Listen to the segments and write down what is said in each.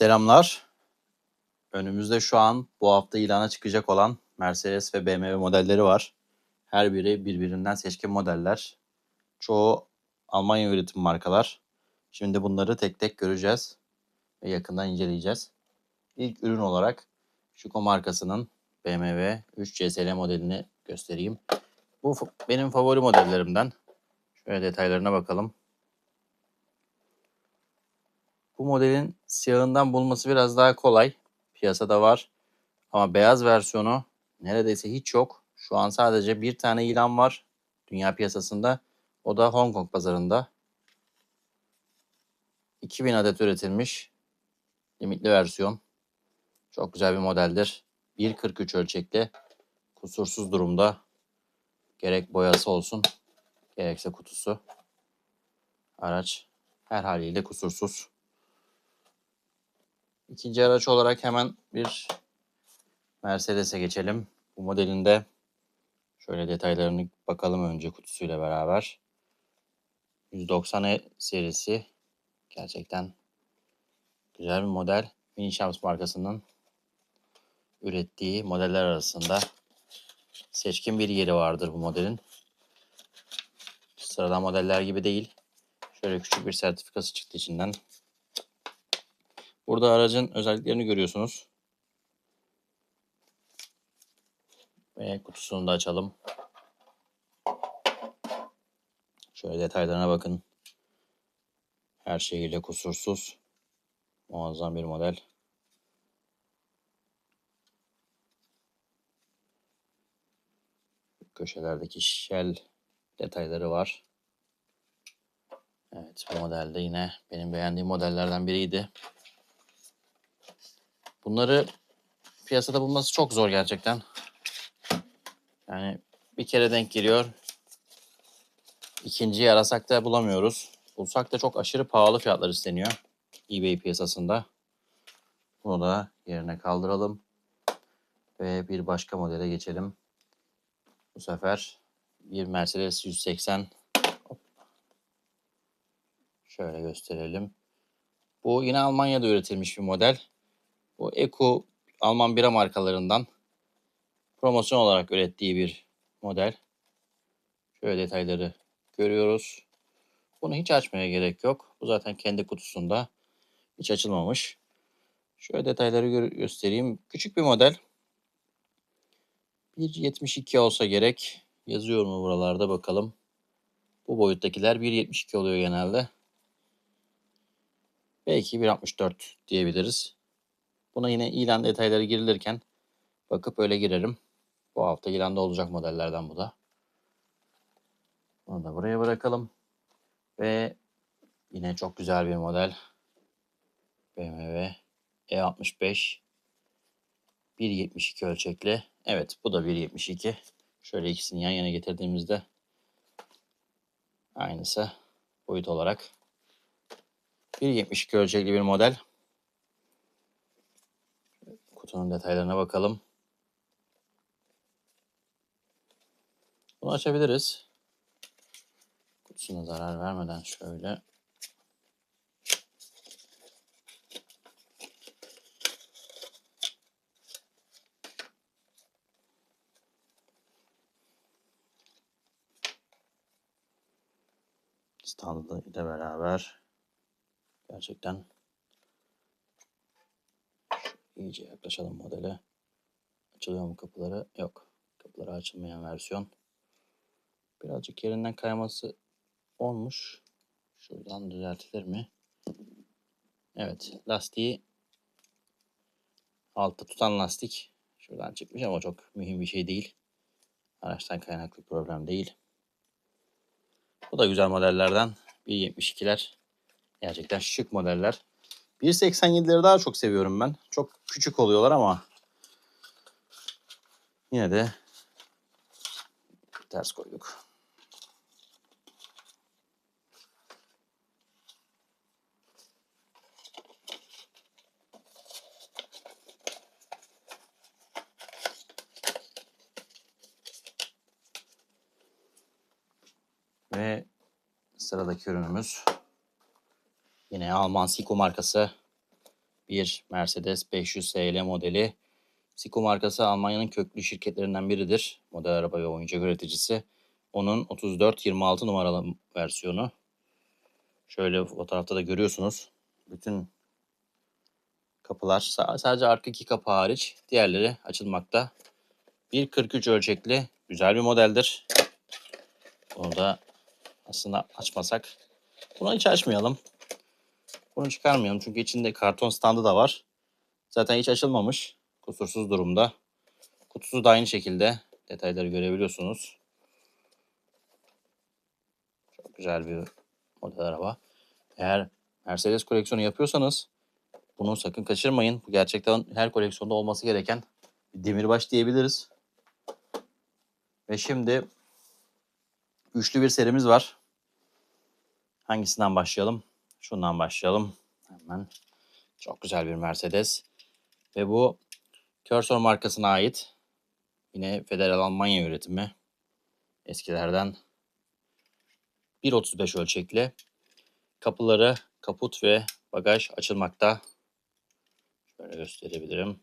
Selamlar. Önümüzde şu an bu hafta ilana çıkacak olan Mercedes ve BMW modelleri var. Her biri birbirinden seçkin modeller. Çoğu Almanya üretim markalar. Şimdi bunları tek tek göreceğiz ve yakından inceleyeceğiz. İlk ürün olarak Şuko markasının BMW 3 CSL modelini göstereyim. Bu benim favori modellerimden. Şöyle detaylarına bakalım. Bu modelin siyahından bulması biraz daha kolay. Piyasada var. Ama beyaz versiyonu neredeyse hiç yok. Şu an sadece bir tane ilan var dünya piyasasında. O da Hong Kong pazarında. 2000 adet üretilmiş. Limitli versiyon. Çok güzel bir modeldir. 1.43 ölçekli. Kusursuz durumda. Gerek boyası olsun, gerekse kutusu. Araç her haliyle kusursuz. İkinci araç olarak hemen bir Mercedes'e geçelim. Bu modelinde şöyle detaylarını bakalım önce kutusuyla beraber. 190 E serisi gerçekten güzel bir model. Mini Shams markasının ürettiği modeller arasında seçkin bir yeri vardır bu modelin. Sıradan modeller gibi değil. Şöyle küçük bir sertifikası çıktı içinden. Burada aracın özelliklerini görüyorsunuz. Ve kutusunu da açalım. Şöyle detaylarına bakın. Her şeyiyle kusursuz. Muazzam bir model. Köşelerdeki shell detayları var. Evet bu modelde yine benim beğendiğim modellerden biriydi. Bunları piyasada bulması çok zor gerçekten. Yani bir kere denk geliyor. İkinciyi arasak da bulamıyoruz. Bulsak da çok aşırı pahalı fiyatlar isteniyor. eBay piyasasında. Bunu da yerine kaldıralım. Ve bir başka modele geçelim. Bu sefer bir Mercedes 180 Hop. şöyle gösterelim. Bu yine Almanya'da üretilmiş bir model. Bu Eco Alman bira markalarından promosyon olarak ürettiği bir model. Şöyle detayları görüyoruz. Bunu hiç açmaya gerek yok. Bu zaten kendi kutusunda. Hiç açılmamış. Şöyle detayları gö- göstereyim. Küçük bir model. 1.72 olsa gerek. Yazıyor mu buralarda bakalım. Bu boyuttakiler 1.72 oluyor genelde. Belki 1.64 diyebiliriz. Buna yine ilan detayları girilirken bakıp öyle girerim. Bu hafta ilanda olacak modellerden bu da. Bunu da buraya bırakalım. Ve yine çok güzel bir model. BMW E65 1.72 ölçekli. Evet bu da 1.72. Şöyle ikisini yan yana getirdiğimizde aynısı boyut olarak 1.72 ölçekli bir model. Kutunun detaylarına bakalım. Bunu açabiliriz. Kutusuna zarar vermeden şöyle. Standı ile beraber gerçekten iyice yaklaşalım modele. Açılıyor mu kapıları? Yok. Kapıları açılmayan versiyon. Birazcık yerinden kayması olmuş. Şuradan düzeltilir mi? Evet. Lastiği altta tutan lastik şuradan çıkmış ama çok mühim bir şey değil. Araçtan kaynaklı problem değil. Bu da güzel modellerden. 1.72'ler. Gerçekten şık modeller. 1.87'leri daha çok seviyorum ben. Çok küçük oluyorlar ama yine de ters koyduk. Ve sıradaki ürünümüz yine Alman Siko markası bir Mercedes 500 SL modeli. Siko markası Almanya'nın köklü şirketlerinden biridir. Model araba ve oyuncak üreticisi. Onun 34-26 numaralı versiyonu. Şöyle fotoğrafta da görüyorsunuz. Bütün kapılar sa- sadece arka iki kapı hariç diğerleri açılmakta. 1.43 ölçekli güzel bir modeldir. Bunu da aslında açmasak. Bunu hiç açmayalım. Bunu çıkarmayalım çünkü içinde karton standı da var. Zaten hiç açılmamış. Kusursuz durumda. Kutusu da aynı şekilde. Detayları görebiliyorsunuz. Çok güzel bir model araba. Eğer Mercedes koleksiyonu yapıyorsanız bunu sakın kaçırmayın. Bu gerçekten her koleksiyonda olması gereken bir demirbaş diyebiliriz. Ve şimdi üçlü bir serimiz var. Hangisinden başlayalım? Şundan başlayalım. Hemen. Çok güzel bir Mercedes. Ve bu Cursor markasına ait. Yine Federal Almanya üretimi. Eskilerden 1.35 ölçekli. Kapıları, kaput ve bagaj açılmakta. Şöyle gösterebilirim.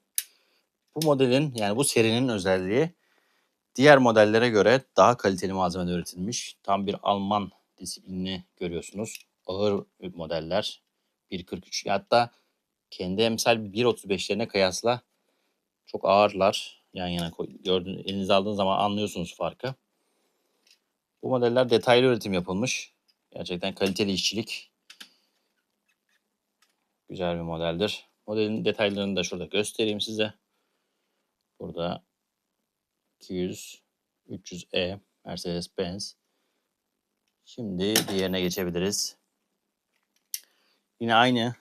Bu modelin yani bu serinin özelliği diğer modellere göre daha kaliteli malzemede üretilmiş. Tam bir Alman disiplinini görüyorsunuz. Ağır modeller 1.43 hatta kendi emsal 1.35'lerine kıyasla çok ağırlar. Yan yana koy, gördüğünüz, elinize aldığınız zaman anlıyorsunuz farkı. Bu modeller detaylı üretim yapılmış. Gerçekten kaliteli işçilik. Güzel bir modeldir. Modelin detaylarını da şurada göstereyim size. Burada 200 300E Mercedes-Benz. Şimdi diğerine geçebiliriz. Yine aynı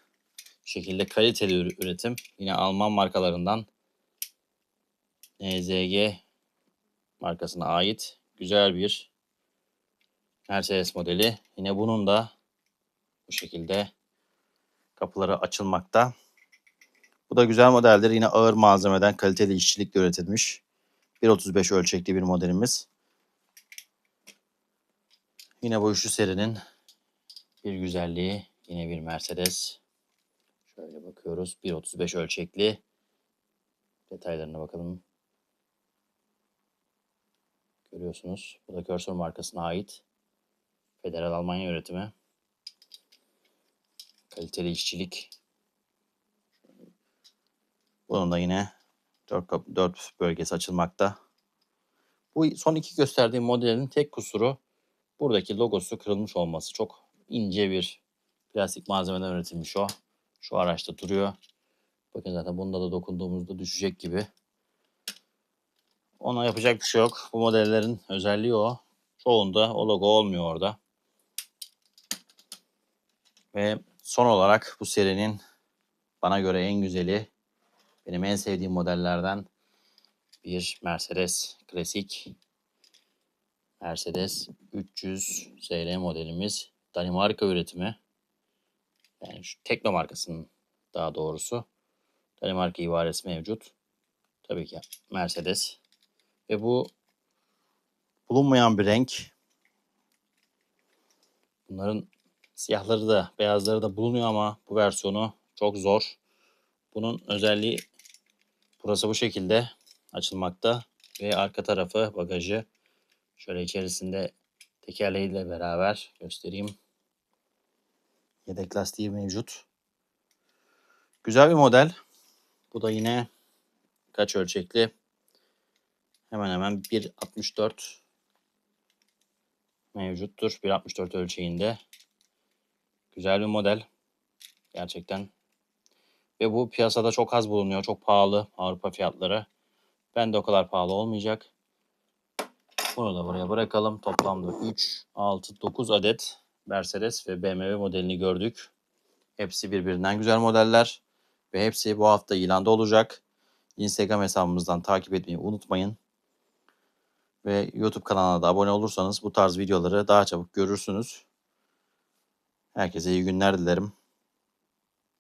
şekilde kaliteli ür- üretim. Yine Alman markalarından NZG markasına ait güzel bir Mercedes modeli. Yine bunun da bu şekilde kapıları açılmakta. Bu da güzel modeldir. Yine ağır malzemeden kaliteli işçilikle üretilmiş. 1.35 ölçekli bir modelimiz. Yine bu üçlü serinin bir güzelliği. Yine bir Mercedes. Şöyle bakıyoruz. 1.35 ölçekli. Detaylarına bakalım. Görüyorsunuz. Bu da Cursor markasına ait. Federal Almanya üretimi. Kaliteli işçilik. Bunun da yine 4, 4 bölgesi açılmakta. Bu son iki gösterdiğim modelin tek kusuru buradaki logosu kırılmış olması. Çok ince bir plastik malzemeden üretilmiş o. Şu araçta duruyor. Bakın zaten bunda da dokunduğumuzda düşecek gibi. Ona yapacak bir şey yok. Bu modellerin özelliği o. Çoğunda o logo olmuyor orada. Ve son olarak bu serinin bana göre en güzeli, benim en sevdiğim modellerden bir Mercedes klasik Mercedes 300 SL modelimiz Danimarka üretimi. Yani şu Tekno markasının daha doğrusu. Danimarka ibaresi mevcut. Tabii ki Mercedes. Ve bu bulunmayan bir renk. Bunların siyahları da beyazları da bulunuyor ama bu versiyonu çok zor. Bunun özelliği burası bu şekilde açılmakta ve arka tarafı bagajı şöyle içerisinde tekerleğiyle beraber göstereyim. Yedek lastiği mevcut. Güzel bir model. Bu da yine kaç ölçekli? Hemen hemen 1.64 mevcuttur. 1.64 ölçeğinde. Güzel bir model. Gerçekten. Ve bu piyasada çok az bulunuyor. Çok pahalı Avrupa fiyatları. Ben de o kadar pahalı olmayacak. Bunu da buraya bırakalım. Toplamda 3, 6, 9 adet Mercedes ve BMW modelini gördük. Hepsi birbirinden güzel modeller. Ve hepsi bu hafta ilanda olacak. Instagram hesabımızdan takip etmeyi unutmayın. Ve YouTube kanalına da abone olursanız bu tarz videoları daha çabuk görürsünüz. Herkese iyi günler dilerim.